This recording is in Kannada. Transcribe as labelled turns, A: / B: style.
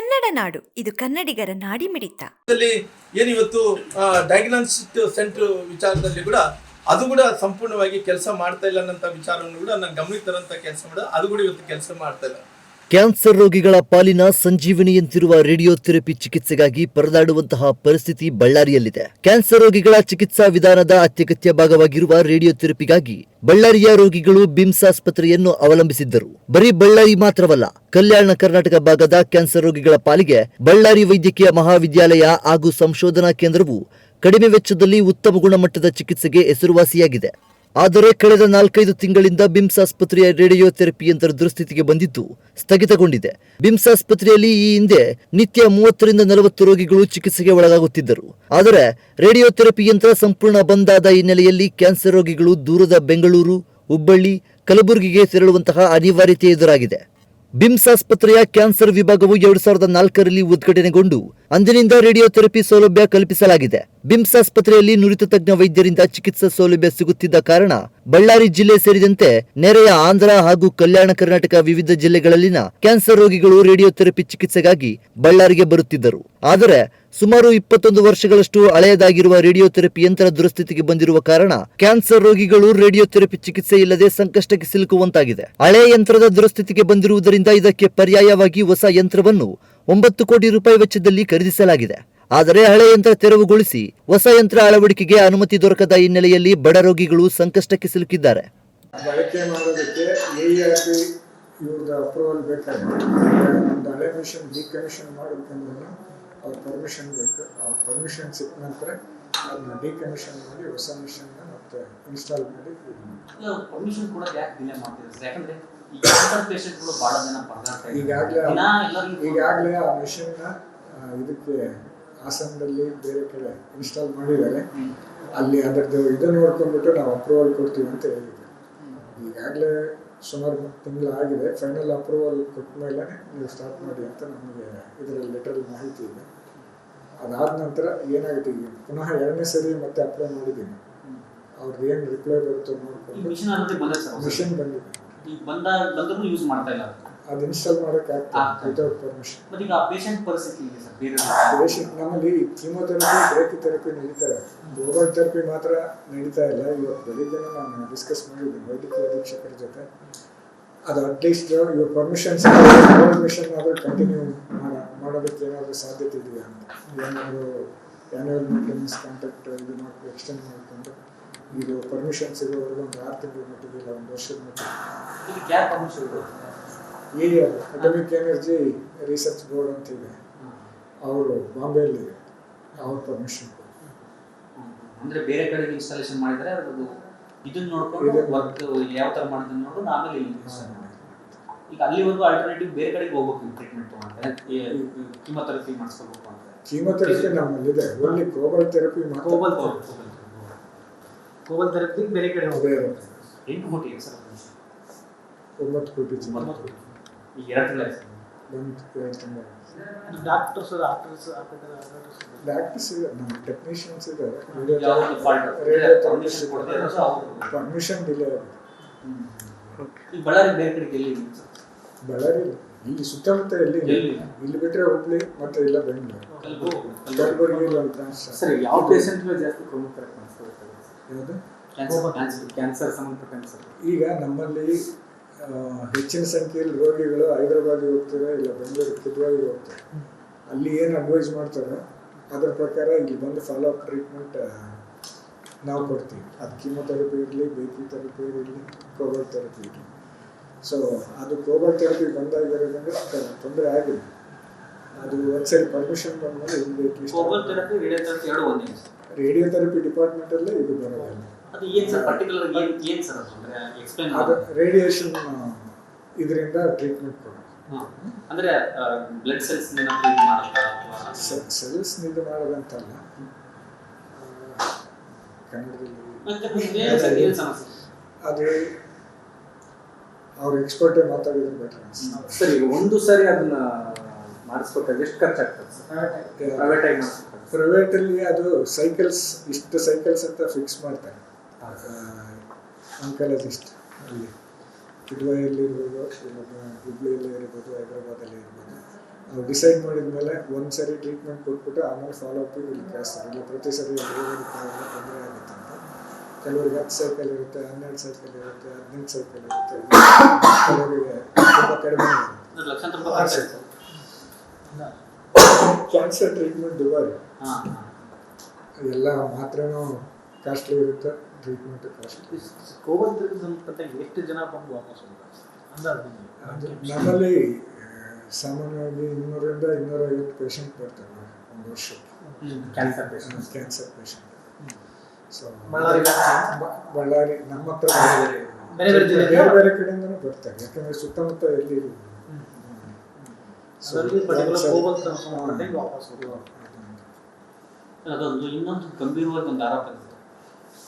A: ಕನ್ನಡ ನಾಡು. ಇದು ಕನ್ನಡಿಗರ ನಾಡಿ
B: ಮಿಡಿತ ಏನಿವತ್ತು ಡಯಾಗ್ನೋಸ್ಟಿಕ್ ಸೆಂಟರ್ ವಿಚಾರದಲ್ಲಿ ಕೂಡ ಅದು ಕೂಡ ಸಂಪೂರ್ಣವಾಗಿ ಕೆಲಸ ಮಾಡ್ತಾ ಇಲ್ಲ ಅನ್ನೋ ವಿಚಾರವನ್ನು ಕೂಡ ನಾನು ಗಮನಕ್ಕೆ ತರಂತ ಕೆಲಸ ಮಾಡ ಅದು ಕೂಡ ಇವತ್ತು ಕೆಲಸ ಮಾಡ್ತಾ ಇಲ್ಲ.
C: ಕ್ಯಾನ್ಸರ್ ರೋಗಿಗಳ ಪಾಲಿನ ಸಂಜೀವನಿಯಂತಿರುವ ರೇಡಿಯೋಥೆರಪಿ ಚಿಕಿತ್ಸೆಗಾಗಿ ಪರದಾಡುವಂತಹ ಪರಿಸ್ಥಿತಿ ಬಳ್ಳಾರಿಯಲ್ಲಿದೆ. ಕ್ಯಾನ್ಸರ್ ರೋಗಿಗಳ ಚಿಕಿತ್ಸಾ ವಿಧಾನದ ಅತ್ಯಗತ್ಯ ಭಾಗವಾಗಿರುವ ರೇಡಿಯೋಥೆರಪಿಗಾಗಿ ಬಳ್ಳಾರಿಯ ರೋಗಿಗಳು ಬಿಮ್ಸ್ ಆಸ್ಪತ್ರೆಯನ್ನು ಅವಲಂಬಿಸಿದ್ದರು. ಬರೀ ಬಳ್ಳಾರಿ ಮಾತ್ರವಲ್ಲ, ಕಲ್ಯಾಣ ಕರ್ನಾಟಕ ಭಾಗದ ಕ್ಯಾನ್ಸರ್ ರೋಗಿಗಳ ಪಾಲಿಗೆ ಬಳ್ಳಾರಿ ವೈದ್ಯಕೀಯ ಮಹಾವಿದ್ಯಾಲಯ ಹಾಗೂ ಸಂಶೋಧನಾ ಕೇಂದ್ರವು ಕಡಿಮೆ ವೆಚ್ಚದಲ್ಲಿ ಉತ್ತಮ ಗುಣಮಟ್ಟದ ಚಿಕಿತ್ಸೆಗೆ ಹೆಸರುವಾಸಿಯಾಗಿದೆ. ಆದರೆ ಕಳೆದ ನಾಲ್ಕೈದು ತಿಂಗಳಿಂದ ಬಿಮ್ಸ್ ಆಸ್ಪತ್ರೆಯ ರೇಡಿಯೋಥೆರಪಿ ಯಂತ್ರ ದುರಸ್ಥಿತಿಗೆ ಬಂದಿದ್ದು ಸ್ಥಗಿತಗೊಂಡಿದೆ. ಬಿಮ್ಸ್ ಆಸ್ಪತ್ರೆಯಲ್ಲಿ ಈ ಹಿಂದೆ ನಿತ್ಯ ಮೂವತ್ತರಿಂದ ನಲವತ್ತು ರೋಗಿಗಳು ಚಿಕಿತ್ಸೆಗೆ ಒಳಗಾಗುತ್ತಿದ್ದರು. ಆದರೆ ರೇಡಿಯೋಥೆರಪಿ ಯಂತ್ರ ಸಂಪೂರ್ಣ ಬಂದಾದ ಹಿನ್ನೆಲೆಯಲ್ಲಿ ಕ್ಯಾನ್ಸರ್ ರೋಗಿಗಳು ದೂರದ ಬೆಂಗಳೂರು, ಹುಬ್ಬಳ್ಳಿ, ಕಲಬುರಗಿಗೆ ತೆರಳುವಂತಹ ಅನಿವಾರ್ಯತೆ ಎದುರಾಗಿದೆ. ಬಿಮ್ಸ್ ಆಸ್ಪತ್ರೆಯ ಕ್ಯಾನ್ಸರ್ ವಿಭಾಗವು ಎರಡು ಸಾವಿರದ ನಾಲ್ಕರಲ್ಲಿ ಉದ್ಘಾಟನೆಗೊಂಡು ಅಂದಿನಿಂದ ರೇಡಿಯೋಥೆರಪಿ ಸೌಲಭ್ಯ ಕಲ್ಪಿಸಲಾಗಿದೆ. ಬಿಮ್ಸ್ ಆಸ್ಪತ್ರೆಯಲ್ಲಿ ನುರಿತ ತಜ್ಞ ವೈದ್ಯರಿಂದ ಚಿಕಿತ್ಸಾ ಸೌಲಭ್ಯ ಸಿಗುತ್ತಿದ್ದ ಕಾರಣ ಬಳ್ಳಾರಿ ಜಿಲ್ಲೆ ಸೇರಿದಂತೆ ನೆರೆಯ ಆಂಧ್ರ ಹಾಗೂ ಕಲ್ಯಾಣ ಕರ್ನಾಟಕ ವಿವಿಧ ಜಿಲ್ಲೆಗಳಲ್ಲಿನ ಕ್ಯಾನ್ಸರ್ ರೋಗಿಗಳು ರೇಡಿಯೋ ಥೆರಪಿ ಚಿಕಿತ್ಸೆಗಾಗಿ ಬಳ್ಳಾರಿಗೆ ಬರುತ್ತಿದ್ದರು. ಆದರೆ ಸುಮಾರು ಇಪ್ಪತ್ತೊಂದು ವರ್ಷಗಳಷ್ಟು ಹಳೆಯದಾಗಿರುವ ರೇಡಿಯೋಥೆರಪಿ ಯಂತ್ರ ದುರಸ್ಥಿತಿಗೆ ಬಂದಿರುವ ಕಾರಣ ಕ್ಯಾನ್ಸರ್ ರೋಗಿಗಳು ರೇಡಿಯೋಥೆರಪಿ ಚಿಕಿತ್ಸೆ ಇಲ್ಲದೆ ಸಂಕಷ್ಟಕ್ಕೆ ಸಿಲುಕುವಂತಾಗಿದೆ. ಹಳೆಯ ಯಂತ್ರದ ದುರಸ್ಥಿತಿಗೆ ಬಂದಿರುವುದರಿಂದ ಇದಕ್ಕೆ ಪರ್ಯಾಯವಾಗಿ ಹೊಸ ಯಂತ್ರವನ್ನು ಒಂಬತ್ತು ಕೋಟಿ ರೂಪಾಯಿ ವೆಚ್ಚದಲ್ಲಿ ಖರೀದಿಸಲಾಗಿದೆ. ಆದರೆ ಹಳೆ ಯಂತ್ರ ತೆರವುಗೊಳಿಸಿ ಹೊಸ ಯಂತ್ರ ಅಳವಡಿಕೆಗೆ ಅನುಮತಿ ದೊರಕದ ಹಿನ್ನೆಲೆಯಲ್ಲಿ ಬಡ ರೋಗಿಗಳು ಸಂಕಷ್ಟಕ್ಕೆ ಸಿಲುಕಿದ್ದಾರೆ.
D: ಬಳಕೆ ಮಾಡೋದಕ್ಕೆ ಎ ಆರ್ ಇವ್ರದ್ದು ಅಪ್ರೂವಲ್ ಬೇಕಾಗುತ್ತೆ ನಮ್ದು ಹಳೆ ಮಿಷನ್ ಡಿಕಮಿಷನ್ ಮಾಡಬೇಕಂದ್ರೆ ಅವ್ರ ಪರ್ಮಿಷನ್ ಬೇಕು. ಆ ಪರ್ಮಿಷನ್ ಸಿಕ್ಕ ನಂತರ ಅದನ್ನ ಡಿಕಮಿಷನ್ ಮಾಡಿ ಹೊಸ ಮಿಷನ್ನ ಮತ್ತೆ ಇನ್ಸ್ಟಾಲ್ ಮಾಡಿ
E: ಪರ್ಮಿಷನ್ ಕೂಡ ಯಾಕೆ ಡಿಲೇ ಮಾಡ್ತಿದ್ರು ಯಾಕಂದ್ರೆ
D: ಈಗಾಗಲೇ ಈಗಾಗಲೇ ಆ ಮಿಷನ್ನ ಇದಕ್ಕೆ ಹಾಸನದಲ್ಲಿ ಬೇರೆ ಕಡೆ ಇನ್ಸ್ಟಾಲ್ ಮಾಡಿದ್ದಾರೆ. ಅಲ್ಲಿ ಅದರದ್ದು ಇದು ನೋಡ್ಕೊಂಡ್ಬಿಟ್ಟು ನಾವು ಅಪ್ರೂವಲ್ ಕೊಡ್ತೀವಿ ಅಂತ ಹೇಳಿದ್ವಿ ಈಗಾಗಲೇ ಸುಮಾರು ತಿಂಗಳು ಆಗಿದೆ. ಫೈನಲ್ ಅಪ್ರೂವಲ್ ಕೊಟ್ಟ ಮೇಲೆ ನೀವು ಸ್ಟಾರ್ಟ್ ಮಾಡಿ ಅಂತ ನಮಗೆ ಇದರ ಲೆಟರ್ ಮಾಹಿತಿ ಇದೆ. ಅದಾದ ನಂತರ ಏನಾಗುತ್ತೆ ಈಗ? ಪುನಃ ಎರಡನೇ ಸರಿ ಮತ್ತೆ ಅಪ್ಲೈ ಮಾಡಿದ್ದೀನಿ. ಅವ್ರದ್ದು ಏನು ರಿಪ್ಲೈ ಬರುತ್ತೋ ನೋಡ್ಕೊಂಡು
E: ಮಿಷನ್ ಬಂದಿದೆ. ಈಗ ಬಂದ ಬಂದರೂ ಯೂಸ್ ಮಾಡ್ತಾ ಇಲ್ಲ.
D: ಅದು ಇನ್ಸ್ಟಾಲ್ ಮಾಡೋಕ್ಕಾಗ್ತದೆ
E: ಆಗ್ತದೆ.
D: ವಿತೌಟ್ ಪರ್ಮಿಷನ್
E: ಮತ್ತೆ ಈಗ ಪೇಷಂಟ್ ಪರಿಸ್ಥಿತಿ ಇದೆ ಸರ್? ಬೇರೆ
D: ಪೇಷಂಟ್ ನಮ್ಮಲ್ಲಿ ಕೀಮೋಥೆರಪಿ ಬ್ರೇಕ್ ಥೆರಪಿ ನಡೀತಾ ಇದೆ ಗ್ಲೋಬಲ್ ಥೆರಪಿ ಮಾತ್ರ ನಡೀತಾ ಇಲ್ಲ. ಇವತ್ತು ಬೆಳಿಗ್ಗೆ ನಾನು ಡಿಸ್ಕಸ್ ಮಾಡಿದ್ದೀನಿ ವೈದ್ಯಕೀಯ ಅಧೀಕ್ಷಕರ ಜೊತೆ. ಅದು ಅಟ್ಲೀಸ್ಟ್ ಇವ್ರ ಪರ್ಮಿಷನ್ಸ್ ಪರ್ಮಿಷನ್ ಆದರೂ ಕಂಟಿನ್ಯೂ ಮಾಡ ಮಾಡೋದಕ್ಕೆ ಏನಾದರೂ ಸಾಧ್ಯತೆ ಇದೆಯಾ ಅಂತ. ಏನಾದರೂ ಆ್ಯನ್ಯುವಲ್ ಮೇಂಟೆನೆನ್ಸ್ ಕಾಂಟ್ಯಾಕ್ಟ್ ಇದು ಮಾಡಿ ಎಕ್ಸ್ಟೆಂಡ್ ಮಾಡಿಕೊಂಡು ಇದು ಪರ್ಮಿಷನ್ಸ್ ಇರೋವರೆಗೂ ಒಂದು ಆರು ತಿಂಗಳ ಮಟ್ಟಿಗೆ ಇಲ್ಲ ಒಂದು ವರ್ಷದ ಮಟ್ಟಿಗೆ.
E: ಇದಕ್ಕೆ ಯಾರು permission
D: a atomic energy research board ಅಂತ ಇದೆ ಅವರು ಬಾಂಬೆಯಲ್ಲಿ ಅವ್ರ ಪರ್ಮಿಷನ್
E: ಅಂದ್ರೆ ಬೇರೆ ಕಡೆಗೆ ಇನ್ಸ್ಟಾಲೇಷನ್ ಮಾಡಿದ್ರೆ ಅದು ಇದನ್ನ ನೋಡ್ಕೊಂಡು ವರ್ಕ್ ಯಾವ ತರ ಮಾಡಿದ್ರೆ ನೋಡ್ಕೊಂಡು ಆಮೇಲೆ ಇಲ್ಲಿ ಮಾಡಿ. ಈಗ ಅಲ್ಲಿವರೆಗೂ ಆಲ್ಟರ್ನೇಟಿವ್ ಬೇರೆ ಕಡೆಗೆ ಹೋಗ್ಬೇಕು ಟ್ರೀಟ್ಮೆಂಟ್ ತಗೊಂಡ್ರೆ. ಕಿಮೊಥೆರಪಿ ಮಾಡಿಸ್ಕೋಬೇಕು ಅಂತ.
D: ಕೀಮೋಥೆರಪಿ ನಮ್ಮಲ್ಲಿದೆ. Only cobalt therapy
E: cobalt cobalt therapy ಬೇರೆ ಕಡೆ ಹೋಗ್ಬೇಕು. ಎಂಟು ಕೋಟಿ ಸರ್
D: ಒಂಬತ್ತು ಕೋಟಿ
E: ಒಂಬತ್ತು ಕೋಟಿ. ಈಗ ಎರಡು ತಿಂಗಳ
F: ಡಾಕ್ಟರ್ಸ್ ಡಾಕ್ಟರ್ಸ್
D: ಡಾಕ್ಟರ್ಸ್ ಇದೆ. ನಮ್ಮ ಟೆಕ್ನಿಷಿಯನ್ಸ್ ಇದೆ
E: ಪರ್ಮಿಷನ್
D: ಡಿಲೇ
E: ಈಗ ಬಳ್ಳಾರಿ ಬೇರೆ ಕಡೆಗೆ ಎಲ್ಲಿ ಸರ್
D: ಬಳ್ಳಾರಿ ಇಲ್ಲಿ. ಸುತ್ತಮುತ್ತ ಎಲ್ಲಿ ಇಲ್ಲಿ. ಬಿಟ್ಟರೆ ಹುಬ್ಳಿ ಮತ್ತೆ ಇಲ್ಲ ಬೆಂಗಳೂರು.
E: ಕಲಬುರಗಿ.
G: ಸರ್ ಯಾವ ಪೇಷಂಟ್ಗಳು ಜಾಸ್ತಿ ಪ್ರಮುಖ ಮಾಡಿಸ್ಕೋಬೇಕಾಗುತ್ತೆ
D: ಯಾವುದು?
E: ಕ್ಯಾನ್ಸರ್
D: ಈಗ ನಮ್ಮಲ್ಲಿ ಹೆಚ್ಚಿನ ಸಂಖ್ಯೆಯಲ್ಲಿ ರೋಗಿಗಳು ಹೈದರಾಬಾದಿಗೆ ಹೋಗ್ತಾರೆ ಇಲ್ಲ ಬೆಂಗಳೂರು ಕುದ್ವಾಯಿಗೆ ಹೋಗ್ತಾರೆ. ಅಲ್ಲಿ ಏನು ಅಡ್ವೈಸ್ ಮಾಡ್ತಾರೆ ಅದರ ಪ್ರಕಾರ ಇಲ್ಲಿ ಬಂದು ಫಾಲೋ ಅಪ್ ಟ್ರೀಟ್ಮೆಂಟ್ ನಾವು ಕೊಡ್ತೀವಿ. ಅದು ಕೀಮೋಥೆರಪಿ ಇರಲಿ ಬೇಕಿ ಥೆರಪಿ ಇರಲಿ ಕೋಬಲ್ ಥೆರಪಿ ಇರಲಿ. ಸೊ ಅದು ಕೋಬಲ್ ಥೆರಪಿ ಬಂದಾಗಿರೋದ್ರಿಂದ ತೊಂದರೆ ಆಗಿದೆ ಅದು ಒಂದ್ಸರಿ ಪರ್ಮಿಷನ್ ಬಂದಮೇಲೆ
E: ಥೆರಪಿ ರೇಡಿಯೋ ಥೆರಪಿ ಎರಡು ಒಂದೇ? ಸರ್
D: ರೇಡಿಯೋಥೆರಪಿ ಡಿಪಾರ್ಟ್ಮೆಂಟಲ್ಲೇ ಇದು ಬರೋದಿಲ್ಲ.
E: ಅದು ಏನ್ ಸರ್ ಪರ್ಟಿಕ್ಯುಲರ್ ಏನ್ ಏನ್ ಸರ್ ಅದು ಅಂದ್ರೆ ಎಕ್ಸ್ಪ್ಲೈನ್
D: ಅದು ರೇಡಿಯೇಷನ್ ಇದರಿಂದ ಟ್ರೀಟ್ಮೆಂಟ್ ಕೊಡೋದು.
E: ಅಂದ್ರೆ ಬ್ಲಡ್ ಸೆಲ್ಸ್
D: ಸೆಲ್ಸ್ ಇದು ಮಾಡೋದಂತಲ್ಲ. ಕನ್ನಡದಲ್ಲಿ ಅದು ಅವ್ರ ಎಕ್ಸ್ಪರ್ಟೇ ಮಾತಾಡಿದ್ರೆ ಬೆಟರ್
G: ಸರ್ ಈಗ ಒಂದು ಸಾರಿ ಅದನ್ನ ಮಾಡಿಸ್ಬೇಕಾದ್ರೆ ಎಷ್ಟು ಖರ್ಚಾಗ್ತದೆ ಸರ್? ಪ್ರೈವೇಟ್
D: ಪ್ರೈವೇಟಲ್ಲಿ ಅದು ಸೈಕಲ್ಸ್ ಇಷ್ಟು ಸೈಕಲ್ಸ್ ಅಂತ ಫಿಕ್ಸ್ ಮಾಡ್ತಾರೆ. ಅಂಕಲಜಿಸ್ಟ್ ಅಲ್ಲಿ. ಕಿಡ್ವಾಯಲ್ಲಿ ಇರ್ಬೋದು ಇವಾಗ ಹುಬ್ಳಿಯಲ್ಲೇ ಇರ್ಬೋದು ಹೈದ್ರಾಬಾದಲ್ಲಿ ಇರ್ಬೋದು. ಅವ್ರು ಡಿಸೈಡ್ ಮಾಡಿದ್ಮೇಲೆ ಒಂದು ಸರಿ ಟ್ರೀಟ್ಮೆಂಟ್ ಕೊಟ್ಬಿಟ್ಟು ಆಮೇಲೆ ಫಾಲೋ ಅಪ್ ಇಲ್ಲಿ ಕಳಿಸ್ತಾರೆ ಇಲ್ಲ ಪ್ರತಿ ಸರಿ ತೊಂದರೆ ಆಗುತ್ತೆ ಅಂತ. ಕೆಲವರಿಗೆ ಹತ್ತು ಸೈಕಲ್ ಇರುತ್ತೆ ಹನ್ನೆರಡು ಸೈಕಲ್ ಇರುತ್ತೆ ಹದಿನೆಂಟು ಸೈಕಲ್ ಇರುತ್ತೆ. ಕೆಲವರಿಗೆ ತುಂಬ ಕಡಿಮೆ ಇರುತ್ತೆ. ಕ್ಯಾನ್ಸರ್ ಟ್ರೀಟ್ಮೆಂಟ್ ದುಬಾರಿ. ಎಲ್ಲ ಮಾತ್ರೆನೂ ಕಾಸ್ಟ್ಲಿ ಇರುತ್ತೆ ಟ್ರೀಟ್ಮೆಂಟ್ ಕಾಸ್ಟ್ಲಿ
F: ಕೋವಿಡ್ ಸಂಬಂಧಪಟ್ಟ ಎಷ್ಟು ಜನ ಬಂದು ವಾಪಸ್
D: ನಮ್ಮಲ್ಲಿ ಸಾಮಾನ್ಯವಾಗಿ ಇನ್ನೂರಿಂದ ಇನ್ನೂರೈವತ್ತು ಪೇಷಂಟ್ ಬರ್ತಾರೆ ಒಂದು ವರ್ಷಕ್ಕೆ.
G: Cancer patient
D: cancer patient so
F: Ballari
D: Ballari ನಮ್ಮ ಹತ್ರ
F: ಬೇರೆ ಬೇರೆ
D: ಕಡೆಯಿಂದನೂ ಬರ್ತಾರೆ ಯಾಕಂದ್ರೆ ಸುತ್ತಮುತ್ತ ಎಲ್ಲಿ
E: ಅದೊಂದು ಇನ್ನೊಂದು ಗಂಭೀರವಾದ ಒಂದು ಆರೋಪ